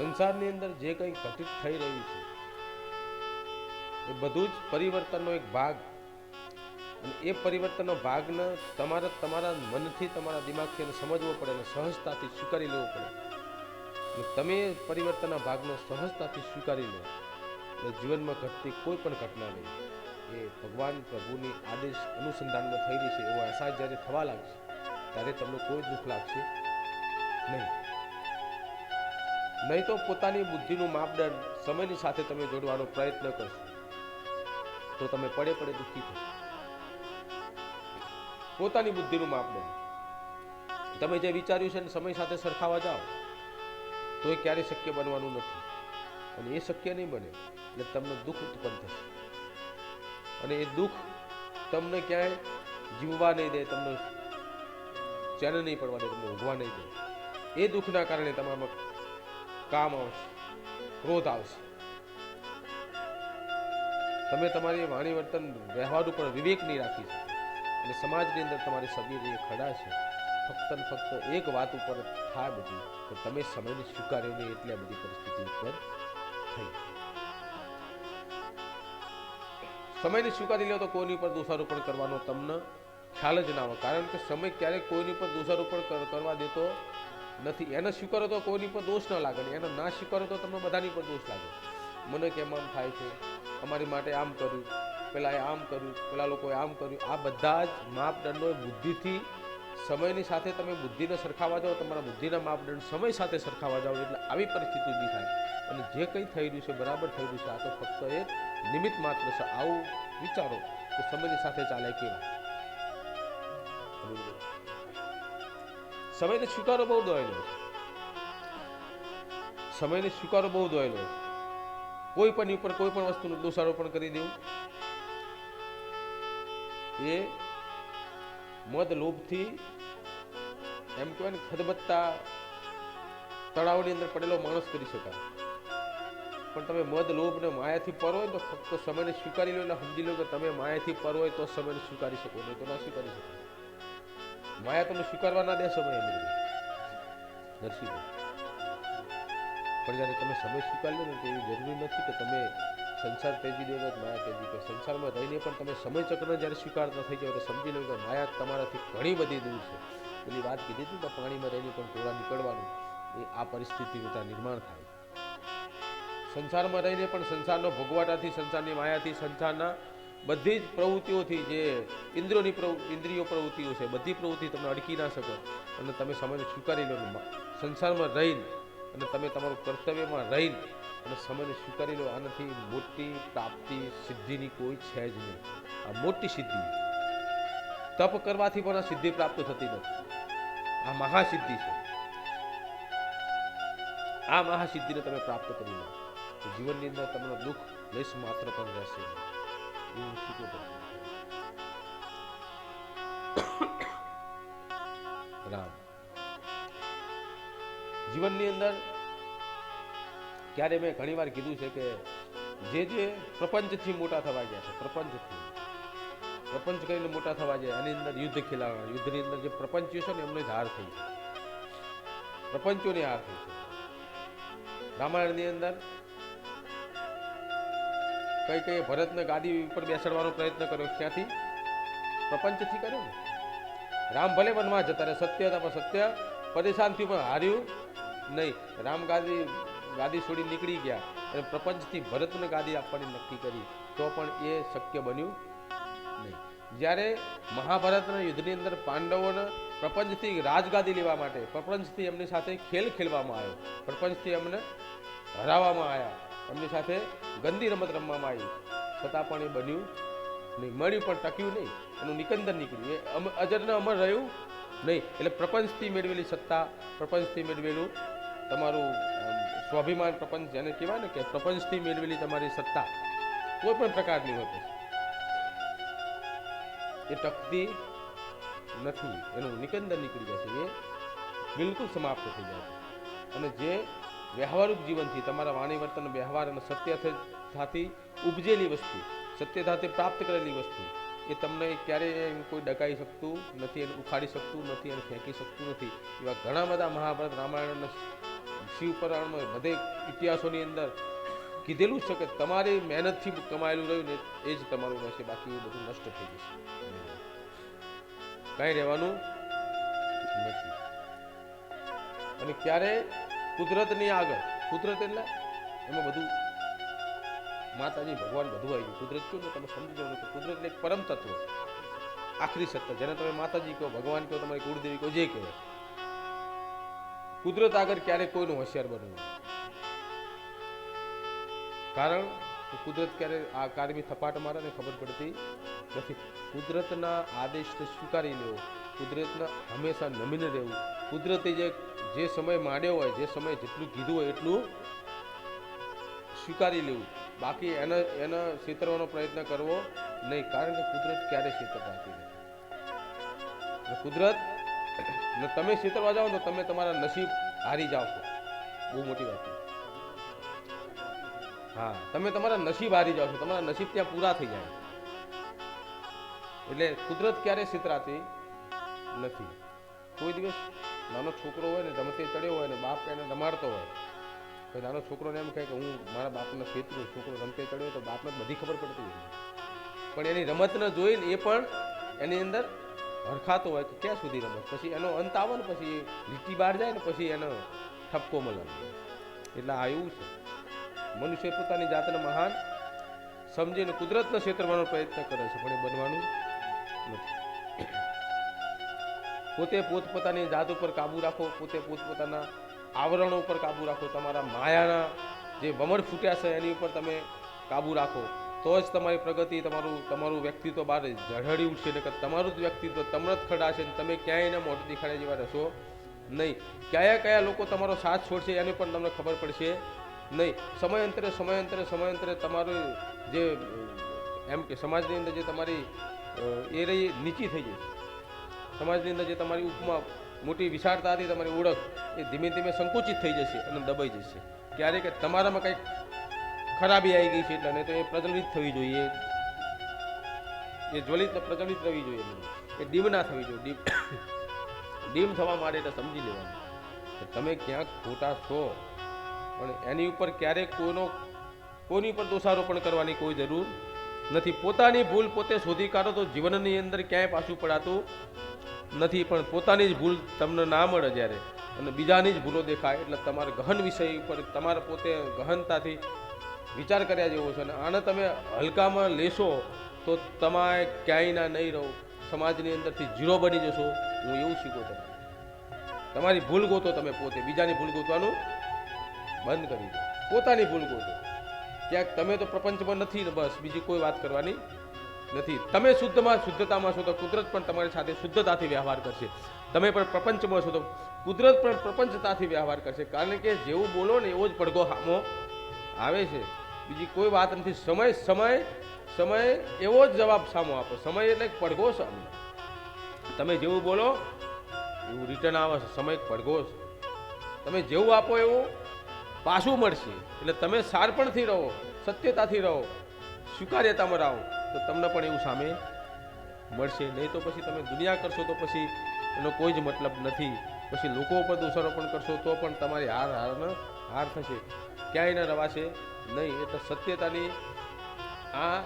સંસારની અંદર જે કંઈ ઘટિત થઈ રહ્યું છે, એ બધું જ પરિવર્તનનો એક ભાગ. અને એ પરિવર્તનનો ભાગને તમારે તમારા મનથી તમારા દિમાગથી એને સમજવો પડે અને સહજતાથી સ્વીકારી લેવો પડે. તમે પરિવર્તનના ભાગનો સહજતાથી સ્વીકારી લો. એટલે જીવનમાં ઘટતી કોઈ પણ ઘટના નહીં એ ભગવાન પ્રભુની આદેશ અનુસંધાનમાં થઈ રહી છે એવો અહેસાસ જ્યારે થવા લાગશે, ત્યારે તમને કોઈ દુઃખ લાગશે નહીં. નહીં તો પોતાની બુદ્ધિનું માપદંડ સમયની સાથે તમે જોડવાનો પ્રયત્ન કરશો. તો તમે પડે પડે દુઃખી થશો. પોતાની બુદ્ધિનું માપદંડ. તમે જે વિચાર્યું છે ને સમય સાથે સરખાવા જાઓ તો એ ક્યારેય શક્ય બનવાનું નથી. અને એ શક્ય નહીં બને, એટલે તમને દુઃખ ઉત્પન્ન થશે. અને એ દુઃખ તમને ક્યાંય જીવવા નહીં દે, તમને ચેન નહીં પડવા દે, તમને ઊંઘવા નહીં દે. એ દુઃખના કારણે તમારામાં કામ આવશે, ક્રોધ આવશે. તમે તમારી વાણી વર્તન વ્યવહાર ઉપર વિવેક નહીં રાખી શકો. અને સમાજની અંદર તમારી સબીર એ ખડા છે. ફક્ત ને ફક્ત એક વાત ઉપર થાય બધી કે તમે સમયને સ્વીકાર્યો નહીં એટલે બધી પરિસ્થિતિ ઉપર થઈ સમયને સ્વીકારી લો તો કોઈની ઉપર દોષારોપણ કરવાનો તમને ખ્યાલ જ ના આવે કારણ કે સમય ક્યારેક કોઈની ઉપર દોષારોપણ કર- કરવા દેતો નથી. એને સ્વીકારો તો કોઈની પર દોષ ન લાગે એને ના સ્વીકારો તો તમને બધાની પર દોષ લાગે. મને કેમ આમ થાય છે? અમારી માટે આમ કર્યું. પેલા એ આમ કર્યું. પેલા લોકોએ આમ કર્યું. આ બધા જ માપદંડો બુદ્ધિથી સમયની સાથે તમે બુદ્ધિને સરખાવા જાઓ, તમારા બુદ્ધિના માપદંડ સમય સાથે સરખાવા જાઓ, એટલે આવી પરિસ્થિતિ ઊભી થાય. અને જે કંઈ થઈ રહ્યું છે, બરાબર થઈ રહ્યું છે, આ તો ફક્ત એક નિમિત્ત માત્ર છે. આવું વિચારો કે સમયની સાથે ચાલે કેવા? સમયને સ્વીકારો બહુ દોયેલો સમયને સ્વીકારો બહુ દોયેલો કોઈ પણ ઉપર કોઈ પણ વસ્તુનું દોષારોપણ કરી દેવું. એ મદ લોભથી એમ કહેવાય ને ખદબત્તા તળાવની અંદર પડેલો માણસ કરી શકાય. પણ તમે મદ લોભ ને માયાથી પર હોય તો ફક્ત સમયને સ્વીકારી લો એટલે સમજી લો કે તમે માયાથી પર હોય તો સમયને સ્વીકારી શકો, નહીં તો ના સ્વીકારી શકો. માયા તમે સ્વીકારવા ના દેશો ભાઈ એમ નરસિંહભાઈ પણ જ્યારે તમે સમય સ્વીકાર લો ને તો એવી જરૂરી નથી કે તમે સંસાર તેજી દેવો માયા તેજી કે સંસારમાં રહીને પણ તમે સમય ચક્ર જ્યારે સ્વીકારતા થઈ જાઓ તો સમજી લો કે માયા તમારાથી ઘણી બધી દૂર છે. પેલી વાત કીધી હતી કે પાણીમાં રહીને પણ ટોળા નીકળવાનું. એ આ પરિસ્થિતિ ત્યાં નિર્માણ થાય. સંસારમાં રહીને પણ સંસારનો ભોગવાટાથી, સંસારની માયાથી, સંસારના બધી જ પ્રવૃત્તિઓથી જે ઇન્દ્રિયોની પ્રવૃ- ઇન્દ્રિયો પ્રવૃત્તિઓ છે, બધી પ્રવૃત્તિ તમે અડકી ના શકો. અને તમે સમયને સ્વીકારી લો સંસારમાં રહીને અને તમે તમારું કર્તવ્યમાં રહીને અને સમયને સ્વીકારી લો, આનાથી મોટી પ્રાપ્તિ, સિદ્ધિની કોઈ છે જ નહીં. આ મોટી સિદ્ધિ. તપ કરવાથી પણ આ સિદ્ધિ પ્રાપ્ત થતી નથી. આ મહાસિદ્ધિ છે. આ મહાસિદ્ધિને તમે પ્રાપ્ત કરી લો. જીવનની અંદર તમારો દુઃખ, લેશ માત્ર પણ રહેશે નહીં. રામ. જીવનની અંદર ત્યારે મેં ઘણી વાર કીધું છે કે જે જે પ્રપંચથી મોટા થવા ગયા છે, પ્રપંચથી. પ્રપંચ કરીને મોટા થવા જાય, આની અંદર યુદ્ધ ખેલાવા, યુદ્ધની અંદર જે પ્રપંચીઓ છે ને, એમને હાર થઈ છે પ્રપંચોની હાર થઈ છે રામાયણની અંદર કઈ કઈ ભરતને ગાદી ઉપર બેસાડવાનો પ્રયત્ન કર્યો. ક્યાંથી? પ્રપંચથી કર્યો ને. રામ ભલે વનમાં જતા રહે, સત્ય હતા પણ સત્ય, પરેશાનથી પણ હાર્યું નહીં. રામ ગાદી ગાદી છોડી નીકળી ગયા અને પ્રપંચથી ભરતને ગાદી આપવાની નક્કી કરી. તો પણ એ શક્ય બન્યું નહીં. જ્યારે મહાભારતના યુદ્ધની અંદર પાંડવોને પ્રપંચથી રાજગાદી લેવા માટે, પ્રપંચથી એમની સાથે ખેલ ખેલવામાં આવ્યો. પ્રપંચથી એમને હરાવવામાં આવ્યા. એમની સાથે ગંદી રમત રમવામાં આવી. છતાં પણ એ બન્યું નહીં. મળ્યું પણ, ટક્યું નહીં. એનું નિકંદન નીકળ્યું. એ અજરને અમર રહ્યું નહીં. એટલે પ્રપંચથી મેળવેલી સત્તા, પ્રપંચથી મેળવેલું તમારું સ્વાભિમાન પ્રપંચ જેને કહેવાય ને કે પ્રપંચથી મેળવેલી તમારી સત્તા કોઈ પણ પ્રકારની હોય એ ટકતી નથી. એનું નિકંદન નીકળી જશે. એ બિલકુલ સમાપ્ત થઈ જાય છે અને જે વ્યવહારિક જીવનથી તમારા વાણી વર્તન, વ્યવહાર અને સત્ય સાથે ઉપજેલી વસ્તુ સત્યતાથી પ્રાપ્ત કરેલી વસ્તુ, એ તમને ક્યારેય કોઈ ડકાઈ શકતું નથી એને ઉખાડી શકતું નથી અને ફેંકી શકતું નથી. એવા ઘણા બધા મહાભારત રામાયણના શિવપુરાણમાં બધે ઇતિહાસોની અંદર કીધેલું છે કે તમારી મહેનતથી કમાયેલું રહ્યું ને એ જ તમારું રહેશે, બાકી એ બધું નષ્ટ થઈ જશે. કાંઈ રહેવાનું નથી. અને ક્યારે કુદરતની આગળ. કુદરત એટલે એમાં બધું માતાજી, ભગવાન બધું આવી ગયું. કુદરત કયું તમે સમજી જાવ કે કુદરત એટલે એક પરમ તત્વ. આખરી સત્તા. જેને તમે માતાજી કહો, ભગવાન કહો, તમારી કુળદેવી કહો, જે કહો. કુદરત આગળ ક્યારેય કોઈનું હોશિયાર બનવું કારણ કુદરત ક્યારે આ કારમી થપાટ મારે ને ખબર પડતી નથી. કુદરતના આદેશને સ્વીકારી લેવો. કુદરતના હંમેશા નમીને રહેવું. કુદરતે જે જે સમય માંડ્યો હોય, જે સમય જેટલું કીધું હોય એટલું સ્વીકારી લેવું. બાકી એને એને છેતરવાનો પ્રયત્ન કરવો નહીં, કારણ કે કુદરત ક્યારે છેતરવાતી નથી. કુદરત તમે છેતરવા જાઓ તો તમે તમારા નસીબ હારી જાઓ છો. બહુ મોટી વાત હા, તમે તમારા નસીબ હારી જાઓ છો. તમારા નસીબ ત્યાં પૂરા થઈ જાય. એટલે કુદરત ક્યારે છેતરાતી નથી. કોઈ દિવસ નાનો છોકરો હોય ને રમતે ચડ્યો હોય ને બાપ એને રમાડતો હોય, તો નાનો છોકરોને એમ કહે કે હું મારા બાપને ખેતરું છોકરો રમતે ચડ્યો તો બાપને બધી ખબર પડતી હોય. પણ એની રમતને જોઈને એ પણ એની અંદર હરખાતો હોય કે ક્યાં સુધી રમત? પછી એનો અંત આવે ને પછી લીટી બહાર જાય ને પછી એનો ઠપકો મળે. એટલે આ એવું છે. મનુષ્ય પોતાની જાતને મહાન સમજીને કુદરતને છેતરવાનો પ્રયત્ન કરે છે, પણ એ બનવાનું નથી. પોતે પોતપોતાની જાત ઉપર કાબુ રાખો, પોતે પોતપોતાના આવરણો ઉપર કાબુ રાખો, તમારા માયાના જે વમળ ફૂટ્યા છે એની ઉપર તમે કાબુ રાખો. તો જ તમારી પ્રગતિ તમારું તમારું વ્યક્તિત્વ બહાર ઝળહળી ઉઠશે ને તમારું જ વ્યક્તિત્વ તમરત ખડાશે ને તમે ક્યાંય એના મોઢું દેખાડ્યા જેવા રહેશો નહીં. કયા કયા લોકો તમારો સાથ છોડશે એની પણ તમને ખબર પડશે નહીં. સમયાંતરે સમયાંતરે સમયાંતરે તમારું જે, એમ કે સમાજની અંદર જે તમારી એ રહી નીચી થઈ જશે. સમાજની અંદર જે તમારી ઉપમા, મોટી વિશાળતા હતી, તમારી ઓળખ, એ ધીમે ધીમે સંકુચિત થઈ જશે અને દબાઈ જશે. ક્યારેક તમારામાં કંઈક ખરાબી આવી ગઈ છે એટલે નહીં તો એ પ્રચલિત થવી જોઈએ. એ જ્વલિત પ્રચલિત થવી જોઈએ. એ ડીમ ના થવી જોઈએ. ડીમ ડીમ થવા માટે એટલે સમજી લેવાનું કે તમે ક્યાંક ખોટા છો પણ એની ઉપર ક્યારેક કોઈનો, કોઈની પર દોષારોપણ કરવાની કોઈ જરૂર નથી. પોતાની ભૂલ પોતે શોધી કાઢો તો જીવનની અંદર ક્યાંય પાછું પડાતું નથી, પણ પોતાની જ ભૂલ તમને ના મળે જ્યારે. અને બીજાની જ ભૂલો દેખાય. એટલે તમારે ગહન વિષય ઉપર, તમારે પોતે ગહનતાથી વિચાર કર્યા જેવો છે. અને આને તમે હલકામાં લેશો, તો તમારે ક્યાંય ના નહીં રહો. સમાજની અંદરથી ઝીરો બની જશો. હું એવું શીખો તમે તમારી ભૂલ ગોતો તમે પોતે. બીજાની ભૂલ ગોતવાનું બંધ કરી દો. પોતાની ભૂલ ગોતો. ક્યાંક તમે તો પ્રપંચમાં નથી ને બસ, બીજી કોઈ વાત કરવાની નથી. તમે શુદ્ધમાં શુદ્ધતામાં છો તો કુદરત પણ તમારી સાથે શુદ્ધતાથી વ્યવહાર કરશે. તમે પણ પ્રપંચમાં છો તો કુદરત પણ પ્રપંચતાથી વ્યવહાર કરશે. કારણ કે જેવું બોલો ને એવો જ પડઘો સામો આવે છે. બીજી કોઈ વાત નથી. સમય સમય સમય એવો જ જવાબ સામો આપો. સમય એટલે પડઘો સામે તમે જેવું બોલો, એવું રિટર્ન આવે છે. સમય પડઘો તમે જેવું આપો એવું પાછું મળશે. એટલે તમે સારપણથી રહો, સત્યતાથી રહો, સ્વીકાર્યતામાં રહો. તો તમને પણ એવું સામે મળશે. નહીં તો પછી તમે દુનિયા કરશો તો પછી એનો કોઈ જ મતલબ નથી. પછી લોકો ઉપર દોષારોપણ કરશો તો પણ તમારી હાર હારનો હાર થશે. ક્યાંય ન રવાશે. નહીં એટલે સત્યતાની આ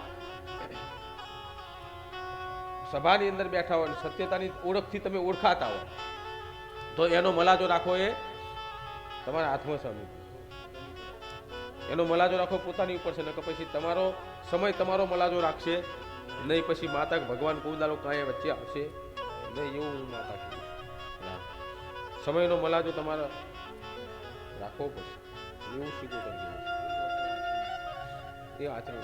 સભાની અંદર બેઠા હોય સત્યતાની ઓળખથી તમે ઓળખાતા હો તો એનો મલાજો રાખો એ તમારા હાથમાં સામે એનો મલાજો રાખો પોતાની ઉપર છે ને પછી તમારો સમય તમારો મલાજો રાખશે. નહીં પછી માતા ભગવાન કોઈ કાંઈ વચ્ચે આવશે. નહીં, એવું હું માતા સમયનો મલાજો તમારે રાખવો પડશે. એવું શીખવું કરજો એ આચરણ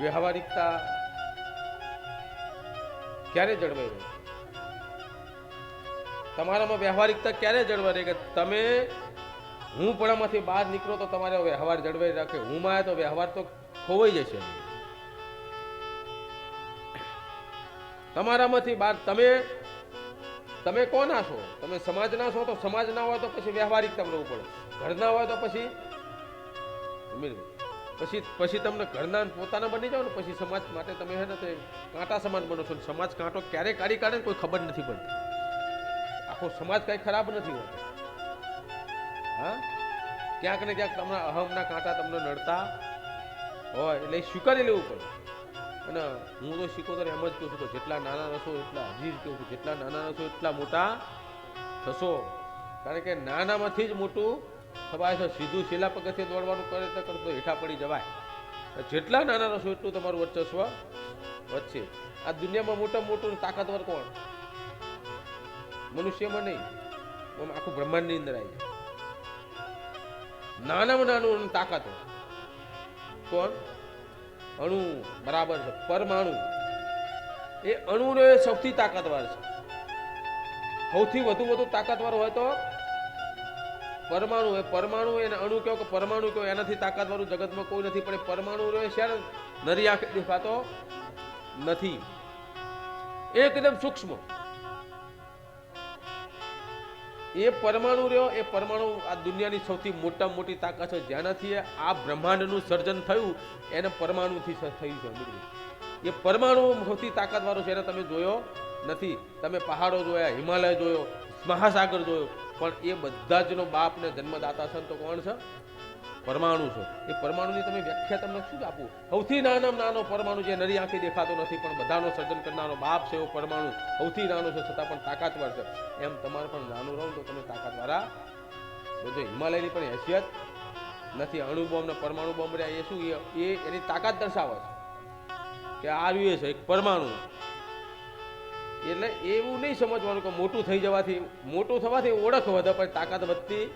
વ્યવહારિકતા ક્યારે જળવાઈ રહે? તમારામાં વ્યવહારિકતા ક્યારે જળવાઈ રહે કે તમે હું પણ આમાંથી બહાર નીકળો તો તમારે વ્યવહાર જળવાઈ રાખે. હું માં તો વ્યવહાર તો ખોવાઈ જશે. તમારામાંથી બહાર તમે તમે કોના છો તમે સમાજના છો તો સમાજ ના હોય તો પછી વ્યવહારિકતા રહેવું પડે ઘરના હોય તો પછી પછી પછી તમને ઘરના પોતાના બની જાઓ ને પછી સમાજ માટે તમે હે ને તે કાંટા સમાન બનો છો. સમાજ કાંટો ક્યારે કાઢી કાઢે કોઈ ખબર નથી પડતી. આખો સમાજ કંઈ ખરાબ નથી હોતો. હા? ક્યાંક ને ક્યાંક તમને અહમના કાંટા તમને નડતા હોય એટલે સ્વીકારી લેવું પડે. અને હું તો શીખોતર એમ જ કહું છું કે જેટલા નાના રસો એટલા હજી જ કહું છું. જેટલા નાના રસો એટલા મોટા થશો. કારણ કે નાનામાંથી જ મોટું થવાય છે. સીધું છેલ્લા પગથિયે દોડવાનું કરે તો કરતો હેઠા પડી જવાય. જેટલા નાના રસો એટલું તમારું વર્ચસ્વ વધશે. આ દુનિયામાં મોટા મોટું તાકાતવર કોણ? મનુષ્યમાં નહીં. આખું બ્રહ્માંડની અંદર આવી જાય નાનામાં નાનું તાકાતવર કોણ? અણુ, બરાબર છે. પરમાણુ. એ અણુ એ સૌથી તાકાતવાર છે. સૌથી વધુ વધુ તાકાતવાર હોય તો પરમાણુ એ પરમાણુ એને અણુ કહો કે પરમાણુ કહો, એનાથી તાકાતવાળું જગતમાં કોઈ નથી. પણ પરમાણુ રહે છે નરી આંખે દેખાતો નથી. એકદમ સૂક્ષ્મ. એ પરમાણુ રહ્યો, એ પરમાણુ આ દુનિયાની સૌથી મોટા મોટી તાકાત છે, જેનાથી આ બ્રહ્માંડનું સર્જન થયું, એને પરમાણુથી થયું છે એ પરમાણુ સૌથી તાકાતવાળો છે એને તમે જોયો નથી. તમે પહાડો જોયા, હિમાલય જોયો, મહાસાગર જોયો, પણ એ બધા જનો બાપ ને જન્મદાતા છે તો કોણ છે? પરમાણુ છે. એ પરમાણુની તમે વ્યાખ્યા તમને શું આપું? સૌથી નાનામાં નાનો પરમાણુ જે નરી આંખે દેખાતો નથી, પણ બધાનો સર્જન કરનારો બાપ છે એવો પરમાણુ. સૌથી નાનો છે, છતાં પણ તાકાતવાર છે. એમ તમારે પણ નાનું રહો તો તમે તાકાતવાળા બધો હિમાલયની પણ હેસિયત નથી. અણુ બોમ્બ ને પરમાણુ બોમ્બ રહ્યા, એ શું? એ- એની તાકાત દર્શાવે છે કે આ રહ્યું છે, એક પરમાણુ. એટલે એવું નહીં સમજવાનું કે મોટું થઈ જવાથી, મોટું થવાથી ઓળખ વધે, પણ તાકાત વધતી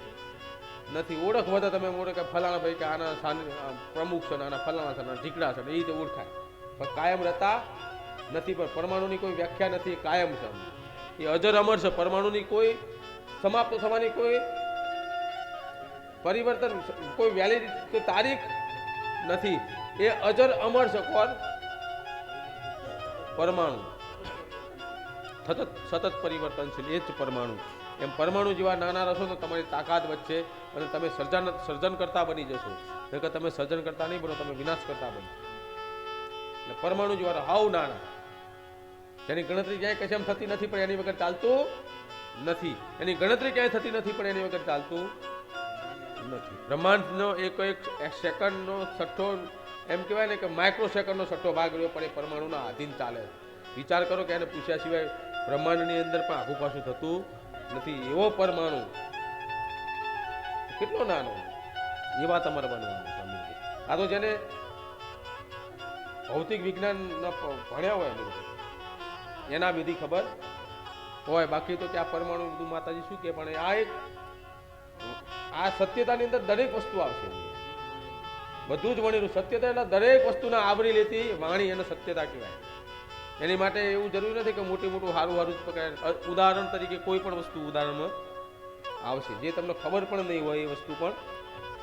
નથી ઓળખ વધે તમે ઓળખે ફલાણા ભાઈ કે આના પ્રમુખ છે આના ફલાણા છે ઢીકડા છે એ રીતે ઓળખાય. પણ કાયમ રહેતા નથી, પણ પરમાણુની કોઈ વ્યાખ્યા નથી, કાયમ છે એ અજર અમર છે, પરમાણુની કોઈ સમાપ્ત થવાની કોઈ પરિવર્તન કોઈ વેલિડ કોઈ તારીખ નથી. એ અજર અમર છે કોણ? પરમાણુ. સતત સતત પરિવર્તનશીલ, એ જ પરમાણુ. એમ પરમાણુ જેવા નાના રસો તો તમારી તાકાત વધશે. અને તમે સર્જન સર્જન કરતા બની જશો. નકર તમે સર્જન કરતા નહીં બનો, તમે વિનાશ કરતા બનો એટલે પરમાણુ જેવા હાવ નાના. જેની ગણતરી ક્યાંય કશામ થતી નથી, પણ એની વગર ચાલતું નથી. એની ગણતરી ક્યાંય થતી નથી, પણ એની વગર ચાલતું નથી. બ્રહ્માંડનો એક એક સેકન્ડનો છઠ્ઠો, એમ કહેવાય ને કે માઇક્રો સેકન્ડનો છઠ્ઠો ભાગ રહ્યો, પણ એ પરમાણુના આધીન ચાલે વિચાર કરો કે એને પૂછ્યા સિવાય બ્રહ્માંડની અંદર પણ આખું પાછું થતું નથી. એવો પરમાણુ કેટલો નાનો? એવા તમારે બનવાનું આ તો જેને ભૌતિક વિજ્ઞાન ભણ્યા હોય એના વિધિ ખબર હોય. બાકી તો ત્યાં પરમાણુ બધું માતાજી શું કે, પણ આ એક, આ સત્યતાની અંદર દરેક વસ્તુ આવશે. બધું જ વણેલું સત્યતા એટલે દરેક વસ્તુને આવરી લેતી વાણી એને સત્યતા કહેવાય. એની માટે એવું જરૂરી નથી કે મોટી મોટું સારું સારું ઉદાહરણ તરીકે કોઈ પણ વસ્તુ ઉદાહરણમાં આવશે. જે તમને ખબર પણ નહીં હોય એ વસ્તુ પણ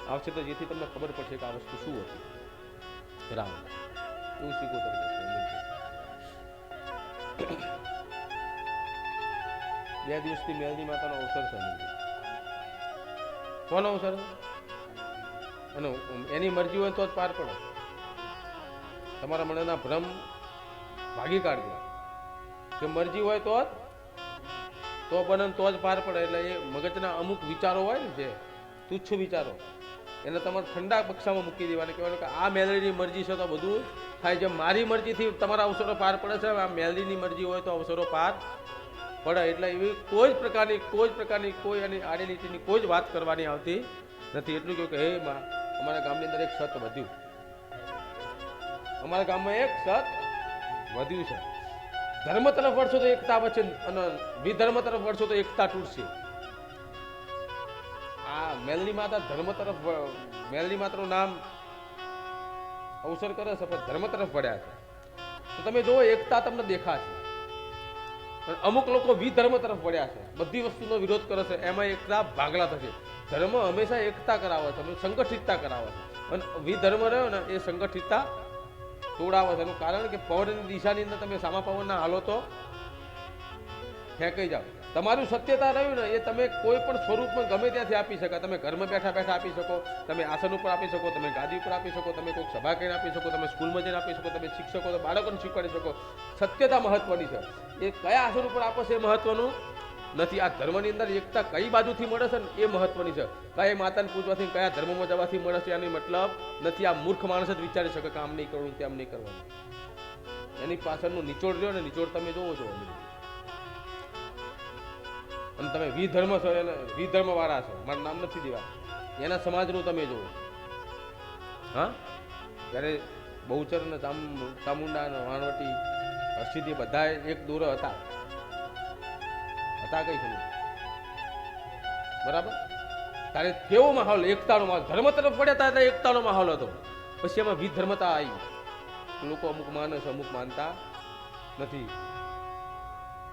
આવશે તો જેથી તમને ખબર પડશે કે આ વસ્તુ શું હતી. રામ. એવું શીખવું તરીકે બે દિવસથી મેલની માતાનો અવસર છે. કોનો અવસર? અને એની મરજી હોય તો જ પાર પડે. તમારા મનના ભ્રમ ભાગી કાઢજો. કે મરજી હોય તો જ તો બને તો જ પાર પડે એટલે એ મગજના અમુક વિચારો હોય ને જે, તુચ્છ વિચારો, એને તમારે ઠંડા કક્ષામાં મૂકી દેવાના. કહેવાનું કે આ મેલડીની મરજી છે તો બધું થાય. જેમ મારી મરજીથી તમારા અવસરો પાર પડે છે આ મેલડીની મરજી હોય તો અવસરો પાર પડે. એટલે એવી કોઈ જ પ્રકારની, કોઈ જ પ્રકારની, કોઈ એની આડી નીતિની કોઈ જ વાત કરવાની આવતી નથી. એટલું કહ્યું કે, હે માં, અમારા ગામની અંદર એક સત વધ્યું. અમારા ગામમાં એક સત વધ્યું છે. ધર્મ તરફ વળશો તો એકતા વચ્ચે અને વિધર્મ તરફ વળશો તો એકતા તૂટશે. આ મેલની માતા ધર્મ તરફ મેલની માતાનું નામ અવસર કરે છે, પણ ધર્મ તરફ વળ્યા છે. તો તમે જુઓ, એકતા તમને દેખાશે. પણ અમુક લોકો વિધર્મ તરફ વળ્યા છે. બધી વસ્તુનો વિરોધ કરે છે. એમાં એકતા ભાગલા થશે. ધર્મ હંમેશા એકતા કરાવે છે. સંગઠિતતા કરાવે છે. અને વિધર્મ રહ્યો ને એ સંગઠિતતા તોડાવે છે. એનું કારણ કે પવનની દિશાની અંદર તમે સામા પવનના હાલો તો ફેંકાઈ જાઓ. તમારું સત્યતા રહ્યું ને, એ તમે કોઈ પણ સ્વરૂપમાં ગમે ત્યાંથી આપી શકાય તમે ઘરમાં બેઠા બેઠા આપી શકો, તમે આસન ઉપર આપી શકો, તમે ગાદી ઉપર આપી શકો, તમે કોઈક સભા કરીને આપી શકો, તમે સ્કૂલમાં જઈને આપી શકો, તમે શિક્ષકો, તો બાળકોને શીખવાડી શકો. સત્યતા મહત્વની છે. એ કયા આસન ઉપર આપો છે એ મહત્વનું? નથી. આ ધર્મની અંદર એકતા કઈ બાજુથી મળે છે ને એ મહત્વની છે. કયા માતાને પૂજવાથી કયા ધર્મમાં જવાથી મળે છે એની મતલબ નથી. આ મૂર્ખ માણસ જ વિચારી શકે કે નહીં કરવું, તેમ નહીં કરવાનું. એની પાછળનું નિચોડ રહ્યો ને નિચોડ તમે જોવો છો અને તમે વિધર્મ છો એને વિધર્મ વાળા છો. મારું નામ નથી દેવા. એના સમાજનું તમે જુઓ હા? ત્યારે બહુચર ને ચામુંડા ને વાણવટી હર્ષિદી બધા એક દૂર હતા. હતા કઈ સમજ બરાબર? તારે કેવો માહોલ? એકતાનો માહોલ. ધર્મ તરફ પડ્યા ત્યારે એકતાનો માહોલ હતો. પછી એમાં વિધર્મતા આવી. લોકો અમુક માને છે અમુક માનતા નથી.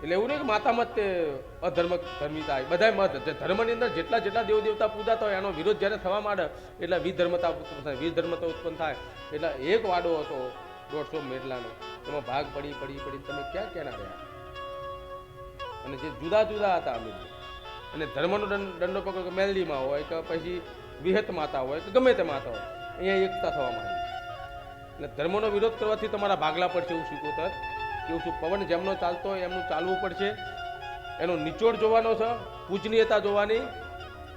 એટલે એવું નહીં કે માતા મત તે અધર્મ ધર્મિતા આવી. બધા મત. ધર્મની અંદર જેટલા જેટલા દેવ દેવતા પૂજાતા હોય એનો વિરોધ જ્યારે થવા માંડે, એટલે વિધર્મતા ઉત્પન્ન થાય. વિધર્મતા ઉત્પન્ન થાય. એટલે એક વાડો હતો, દોઢસો મેટલાનો એમાં ભાગ પડી પડી પડી. તમે ક્યાં ક્યાં રહ્યા? અને જે જુદા જુદા હતા અમે અને ધર્મનો દંડ પકડો કે મેલડીમાં હોય કે પછી વિહત માતા હોય કે ગમે તે માતા હોય, અહીંયા એકતા થવા માંડી. એટલે ધર્મનો વિરોધ કરવાથી તમારા ભાગલા પડશે એવું શીખવતર કેવું છું પવન જેમનો ચાલતો હોય એમનું ચાલવું પડશે. એનો નિચોડ જોવાનો છે, પૂજનીયતા જોવાની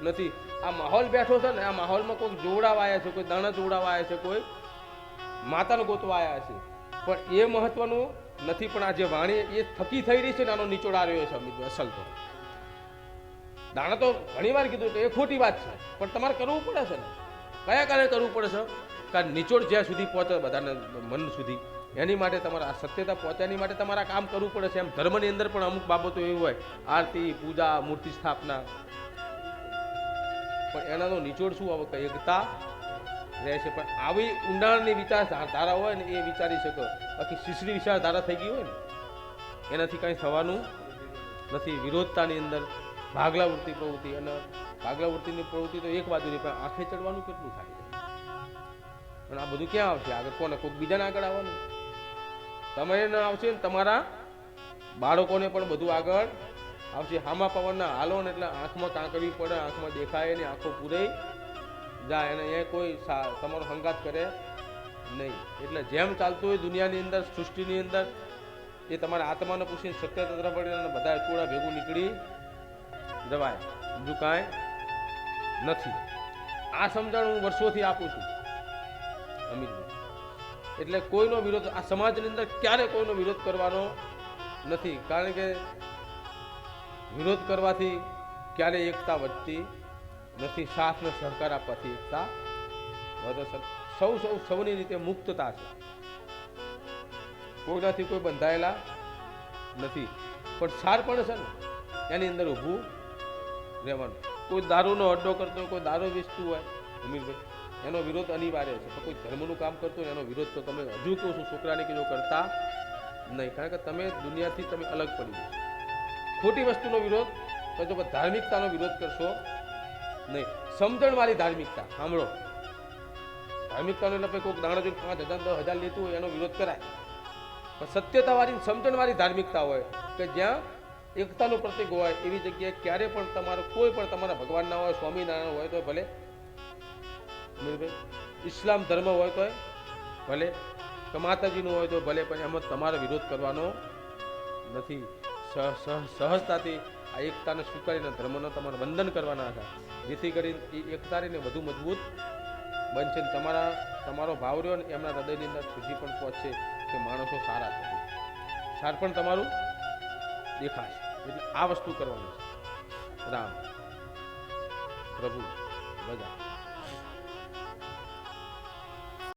નથી. આ માહોલ બેઠો છે ને, આ માહોલમાં કોઈક જોવડાવા આવ્યા છે, કોઈ દાણા જોવડાવા આવ્યા છે, કોઈ માતાને ગોતવા આવ્યા છે. પણ એ મહત્વનું નથી, પણ આ જે વાણી એ થકી થઈ રહી છે ને આનો નીચોડ આવ્યો છે અમિત, અસલ તો. દાણા તો ઘણી વાર કીધું કે એ ખોટી વાત છે, પણ તમારે કરવું પડે છે ને. કયા કારણે કરવું પડે છે? કારણ નીચોડ જ્યાં સુધી પહોંચે, બધાને મન સુધી. એની માટે તમારે સત્યતા પહોંચવાની માટે તમારે કામ કરવું પડે છે. એમ ધર્મની અંદર પણ અમુક બાબતો એવી હોય, આરતી, પૂજા, મૂર્તિ સ્થાપના. પણ એનાનો નિચોડ શું આવે? એકતા રહે છે. પણ આવી ઊંડાણની વિચારધારા હોય ને એ વિચારી શકો. બાકી શિશરી વિચારધારા થઈ ગઈ હોય ને, એનાથી કાંઈ થવાનું નથી. વિરોધતાની અંદર ભાગલાવૃત્તિ પ્રવૃત્તિ અને ભાગલાવૃત્તિની પ્રવૃત્તિ તો એક બાજુની, પણ આંખે ચડવાનું કેટલું થાય? પણ આ બધું ક્યાં આવશે? આગળ કોને? કોઈક બીજાને આગળ આવવાનું? તમે ન આવશે ને તમારા બાળકોને પણ બધું આગળ આવશે. હામા પવનના હાલો ને એટલે આંખમાં કાંકરવી પડે, આંખમાં દેખાય ને આંખો પૂરેય જાય અને અહીંયા કોઈ તમારો સંગાત કરે નહીં. એટલે જેમ ચાલતું હોય દુનિયાની અંદર, સૃષ્ટિની અંદર, એ તમારા આત્માને પૂછીને સત્ય તંત્ર પડે અને બધા ટોળા ભેગું નીકળી જવાય. બીજું કાંઈ નથી. આ સમજણ હું વર્ષોથી આપું છું અમિતભાઈ એટલે કોઈનો વિરોધ, આ સમાજની અંદર ક્યારે કોઈનો વિરોધ કરવાનો નથી. કારણ કે વિરોધ કરવાથી ક્યારે એકતા વધતી નથી સાથ ને સહકાર આપવાથી એકતા વધે સૌ સૌ, સૌની રીતે મુક્તતા છે. કોઈનાથી કોઈ બંધાયેલા નથી. પણ સાર પણ છે ને, એની અંદર ઊભું રહેવાનું. કોઈ દારૂનો અડ્ડો કરતો હોય, કોઈ દારૂ વેચતું હોય, અમીરભાઈ, એનો વિરોધ અનિવાર્ય છે. પણ કોઈ ધર્મનું કામ કરતો હોય, એનો વિરોધ તો તમે હજુ કહું છું, છોકરાને કીધો કરતા નહીં. કારણ કે તમે દુનિયાથી તમે અલગ પડી જશો ખોટી વસ્તુનો વિરોધ, તો ધાર્મિકતાનો વિરોધ કરશો નહીં. સમજણવાળી ધાર્મિકતા. સાંભળો. ધાર્મિકતાનો એટલે પછી કોઈક દાણા જોઈને પાંચ હજાર, દસ હજાર લેતું હોય એનો વિરોધ કરાય. પણ સત્યતાવાળી સમજણવાળી ધાર્મિકતા હોય કે જ્યાં એકતાનું પ્રતિક હોય, એવી જગ્યાએ ક્યારે પણ તમારો, કોઈ પણ તમારા ભગવાનના હોય, સ્વામિનારાયણ હોય તો ભલે. ઇસ્લામ ધર્મ હોય તો ભલે. કે માતાજીનું હોય તો ભલે, પણ એમાં તમારો વિરોધ કરવાનો નથી. સહ, સહ- સહજતાથી આ એકતાને સ્વીકારીને ધર્મનો તમારે વંદન કરવાના હતા. જેથી કરીને એ એકતારીને વધુ મજબૂત બનશે તમારા, તમારો ભાવ રહ્યો ને એમના હૃદયની અંદર સુધી પણ પહોંચશે કે માણસો સારા છે સાર પણ તમારું દેખાશે. એટલે આ વસ્તુ કરવાની છે. રામ. પ્રભુ બધા